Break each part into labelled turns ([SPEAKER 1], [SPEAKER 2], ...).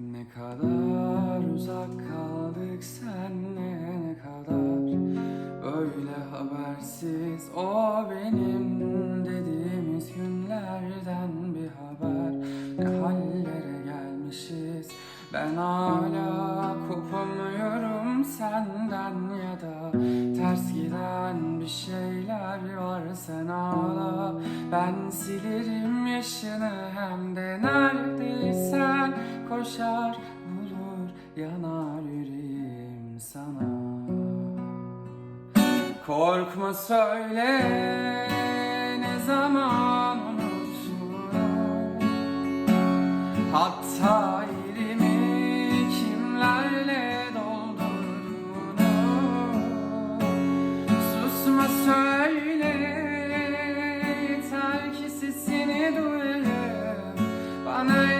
[SPEAKER 1] Ne kadar uzak kaldık senle ne kadar? Böyle habersiz o benim dediğimiz günlerden bir haber. Ne hallere gelmişiz ben hala kopamıyorum senden ya da. Ters giden bir şeyler var sen ağla Ben silerim yaşını hem de neredeysen Koşar bulur yanar yüreğim sana. Korkma söyle ne zaman unuturum Hatta yerimi kimlerle doldurduğunu Susma söyle yeter ki sesini duyayım Bana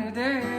[SPEAKER 1] I do.